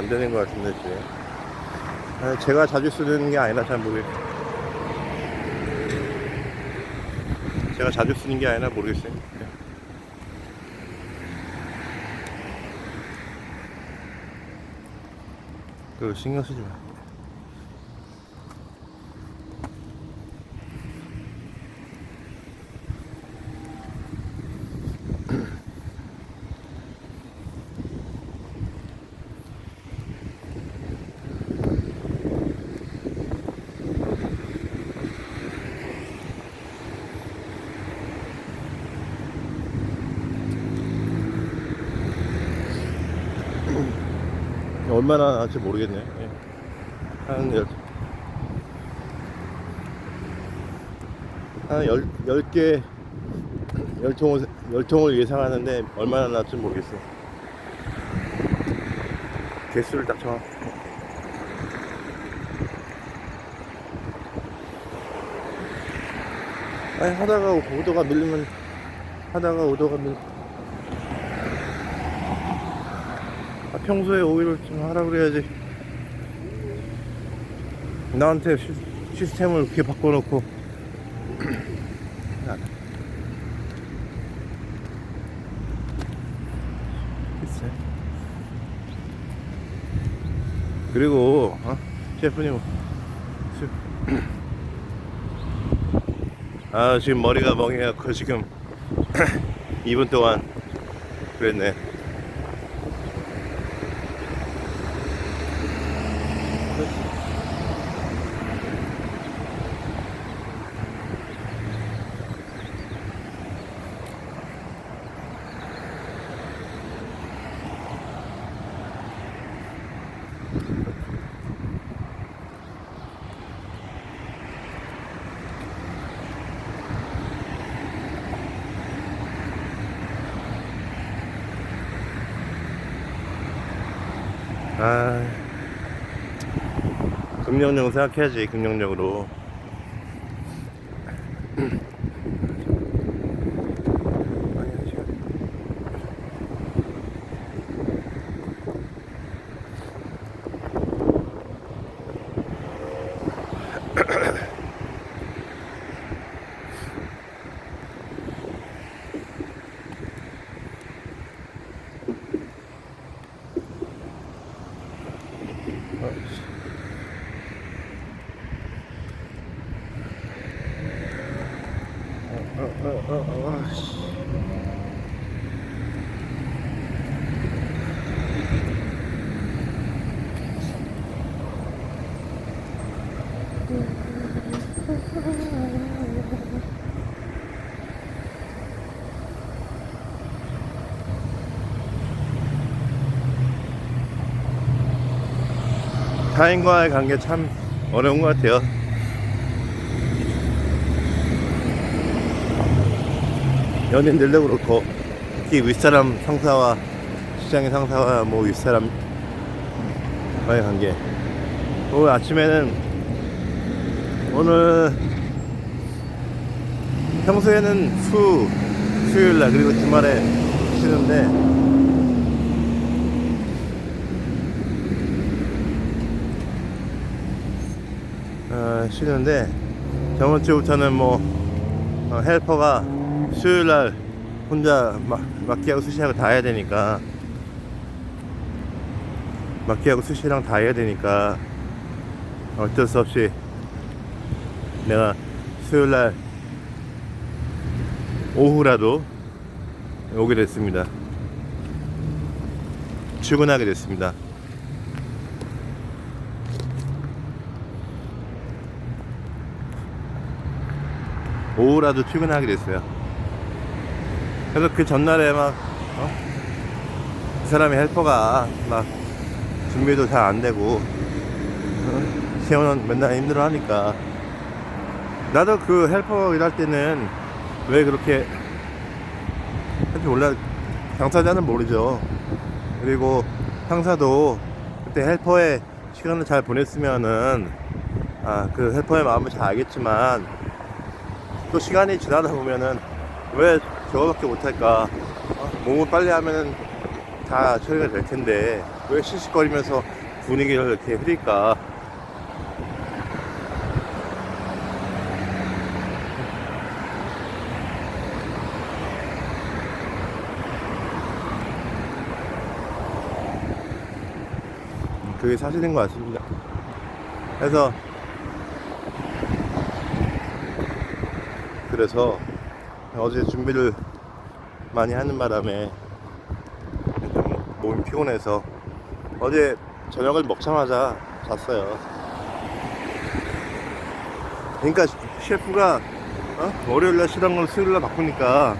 잘안 되는 것 같은데 지금. 아, 제가 자주 쓰는 게 아니라 잘 모르겠어요. 제가 자주 쓰는 게 아니라 모르겠어요. 그 신경 쓰지 마. 얼마나 나올지 모르겠네. 예. 한 열, 한 열, 열 개, 열 통을, 열 통을 예상하는데 얼마나 나올지 모르겠어. 개수를 딱 정확. 아니, 하다가 오도가 밀리면, 하다가 오도가 밀 아, 평소에 오일을 좀 하라 그래야지. 나한테 시, 시스템을 그렇게 바꿔놓고. 글쎄. 그리고, 어? 셰프님. 수- 아, 지금 머리가 멍해갖고 지금 2분 동안 그랬네. 아, 긍정적으로 생각해야지, 긍정적으로. 타인과의 관계 참 어려운 것 같아요. 연인들도 그렇고 특히 윗사람 상사와 시장의 상사와 뭐 윗사람과의 관계. 오늘 아침에는 오늘 평소에는 수 수요일날 그리고 주말에 쉬는데 어, 쉬는데 저번 주부터는 뭐 어, 헬퍼가 수요일 날 혼자 막, 막기하고 수시하고 다 해야 되니까 막기하고 수시랑 다 해야 되니까 어쩔 수 없이 내가 수요일 날 오후라도 오게 됐습니다. 출근하게 됐습니다. 오후라도 출근하게 됐어요. 그래서 그 전날에 막, 어? 그 사람이 헬퍼가 막 준비도 잘 안 되고, 어? 세원은 맨날 힘들어 하니까. 나도 그 헬퍼 일할 때는 왜 그렇게 할지 몰라, 당사자는 모르죠. 그리고 상사도 그때 헬퍼의 시간을 잘 보냈으면은, 아, 그 헬퍼의 마음을 잘 알겠지만, 또 시간이 지나다 보면은 왜 저거밖에 못할까? 어? 몸을 빨리 하면은 다 처리가 될 텐데 왜 시시거리면서 분위기를 이렇게 흐릴까? 그게 사실인 것 같습니다. 그래서 그래서 어제 준비를 많이 하는 바람에 좀 몸이 피곤해서 어제 저녁을 먹자마자 잤어요. 그러니까 셰프가 어? 월요일날 쉬던 걸 수요일날 바꾸니까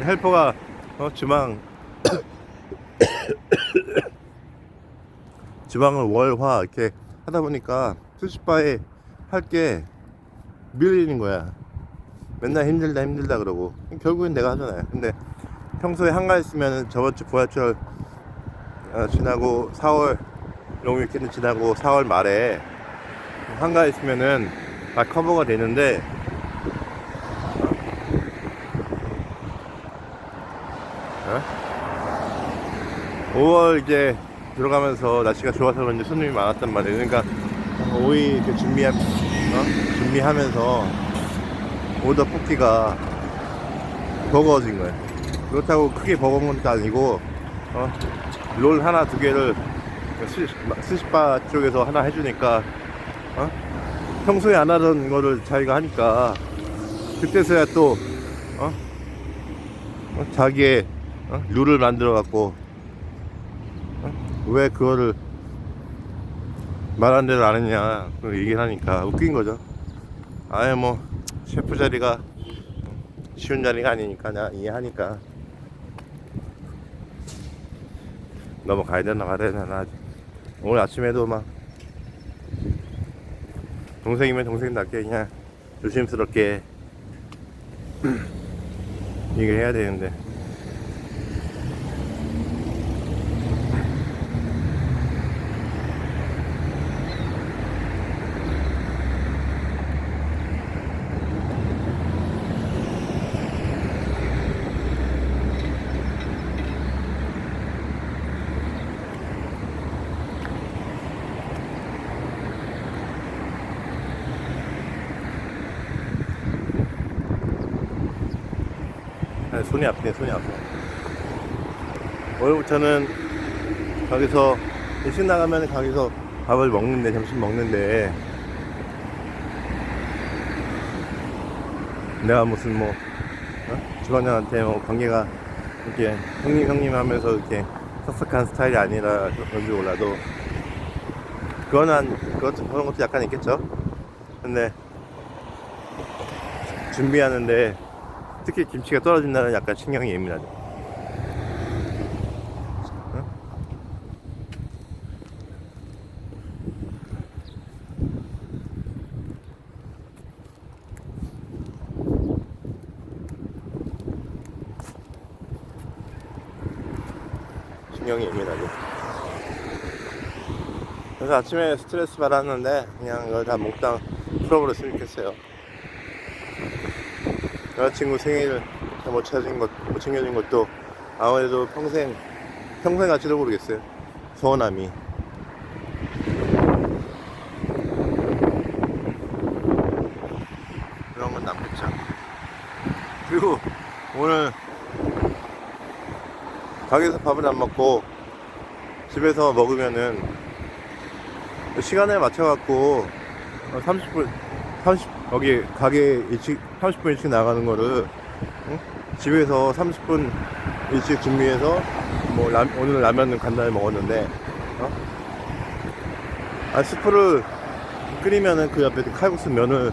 헬퍼가 어? 주방 주방을 월화 이렇게 하다 보니까 수십바에 할 게 밀리는 거야. 맨날 힘들다 힘들다 그러고 결국엔 내가 하잖아요. 근데 평소에 한가했으면 저번 주 부활절 어, 지나고 4월 롱 위켄드 지나고 4월 말에 한가했으면은 다 커버가 되는데 어? 5월 이제 들어가면서 날씨가 좋아서 그런지 손님이 많았단 말이에요. 그러니까 오이 준비하, 어? 준비하면서 오더 뽑기가 버거워진 거예요. 그렇다고 크게 버거운 것도 아니고 어? 롤 하나 두 개를 스- 스시바 쪽에서 하나 해주니까 어? 평소에 안 하던 거를 자기가 하니까 그때서야 또 어? 어? 자기의 어? 룰을 만들어 갖고 어? 왜 그거를 말한 대로 안 했냐 그 얘기를 하니까 웃긴 거죠 아예 뭐 셰프 자리가 쉬운 자리가 아니니까 나 이해하니까. 넘어가야 되나 말아야 되나. 오늘 아침에도 막 동생이면 동생답게 그냥 조심스럽게 얘기를 해야 되는데 손이 아프네 손이 아파 오늘부터는 거기서 일식 나가면 거기서 밥을 먹는데 점심 먹는데 내가 무슨 뭐 어? 주방장한테 뭐 관계가 이렇게 형님 형님 하면서 이렇게 섭섭한 스타일이 아니라 그런지 몰라도 그건 한 그것도 그런 것도 약간 있겠죠 근데 준비하는데 특히 김치가 떨어진다는 약간 신경이 예민하죠. 응? 신경이 예민하죠. 그래서 아침에 스트레스 받았는데 그냥 이걸 다 몽땅 풀어버렸으면 좋겠어요. 여자친구 생일을 못 찾은 것, 못 챙겨준 것도 아무래도 평생, 평생 갈지도 모르겠어요. 서운함이. 그런 건 남겠죠. 그리고 오늘 가게에서 밥을 안 먹고 집에서 먹으면은 시간에 맞춰갖고 30분, 30, 여기 가게 일찍 30분 일찍 나가는 거를 응? 집에서 30분 일찍 준비해서 뭐 라, 오늘 라면은 간단히 먹었는데 어? 아 스프를 끓이면은 그 옆에 칼국수 면을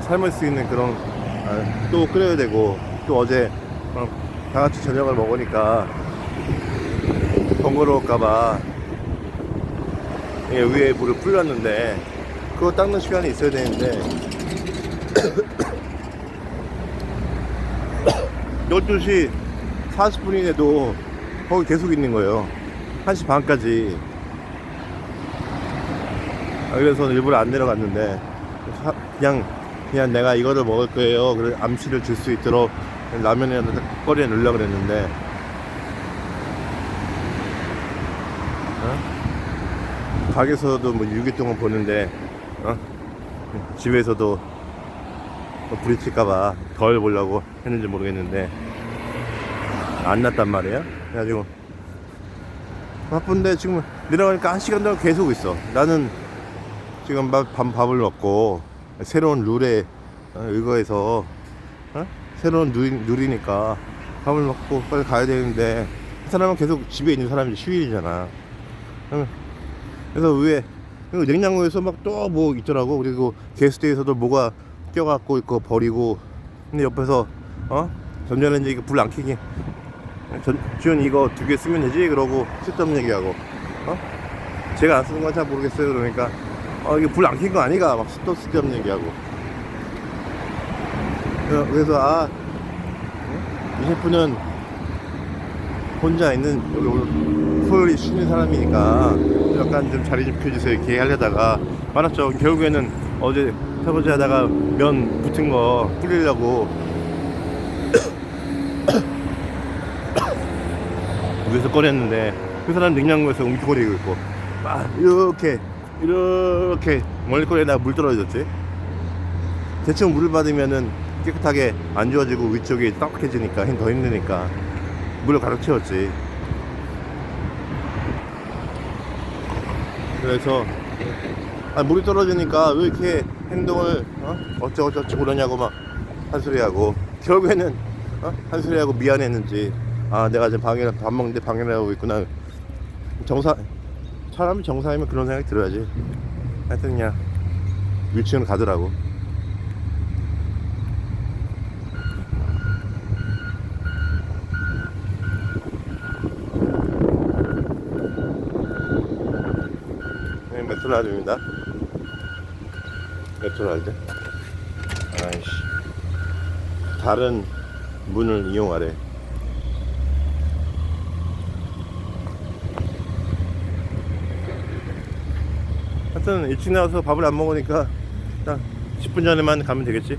삶을 수 있는 그런 아, 또 끓여야 되고 또 어제 어, 다 같이 저녁을 먹으니까 번거로울까봐 예, 위에 물을 불렸는데 그거 닦는 시간이 있어야 되는데 12시 40분인데도 거기 계속 있는 거예요 1시 반까지 아, 그래서 일부러 안 내려갔는데 사- 그냥 그냥 내가 이거를 먹을 거예요 그래 암시를 줄 수 있도록 라면에 꺼리에 넣으려고 그랬는데 어? 가게에서도 뭐 6일 동안 보는데 어? 집에서도 뭐 부딪힐까봐 덜 보려고 했는지 모르겠는데 안 났단 말이에요. 그래가지고 바쁜데 지금 내려가니까 한 시간 동안 계속 있어. 나는 지금 밥, 밥, 밥을 먹고 새로운 룰에 어, 의거해서 어? 새로운 룰, 룰이 니까 밥을 먹고 빨리 가야 되는데 그 사람은 계속 집에 있는 사람이 휴일이잖아. 응. 그래서 그리고 냉장고에서 막 또 뭐 있더라고. 그리고 게스트에서도 뭐가 껴갖고 있고 버리고 근데 옆에서 어? 전자레인지 이거 불 안 켜게. 전, 지훈 이거 두 개 쓰면 되지? 그러고 쓸데없는 얘기하고. 어? 제가 안 쓰는 건 잘 모르겠어요 그러니까. 어 이게 불 안 켠 거 아니가? 막또 쓸데없는 얘기하고. 그래서- 그래서 아 이 셰프는 혼자 있는 여기 오늘 토요일이 쉬는 사람이니까 약간 좀 자리 좀 펴주세요. 이렇게 하려다가 말았죠. 결국에는 어제 설거지 하다가 면 붙은 거 뿌리려고. 위에서 꺼냈는데 그 사람 냉장고에서 움켜거리고 있고. 막 이렇게 이렇게 멀리 꺼내다 물 떨어졌지. 대충 물을 받으면은 깨끗하게 안 지워지고 위쪽이 딱딱해지니까 힘더 힘드니까 물을 가득 채웠지. 그래서 아, 물이 떨어지니까 왜 이렇게 행동을 어? 어쩌고저쩌고 그러냐고 막 한 소리 하고. 결국에는 어? 한 소리 하고 미안했는지. 아 내가 지금 방해 밥 먹는데 방해를 하고 있구나. 정사 사람이 정상이면 그런 생각이 들어야지. 하여튼 그냥 유치원 가더라고. 네, 맥도날드입니다 맥도날드. 아이씨. 다른 문을 이용하래. 하여튼 일찍 나와서 밥을 안 먹으니까 딱 10분 전에만 가면 되겠지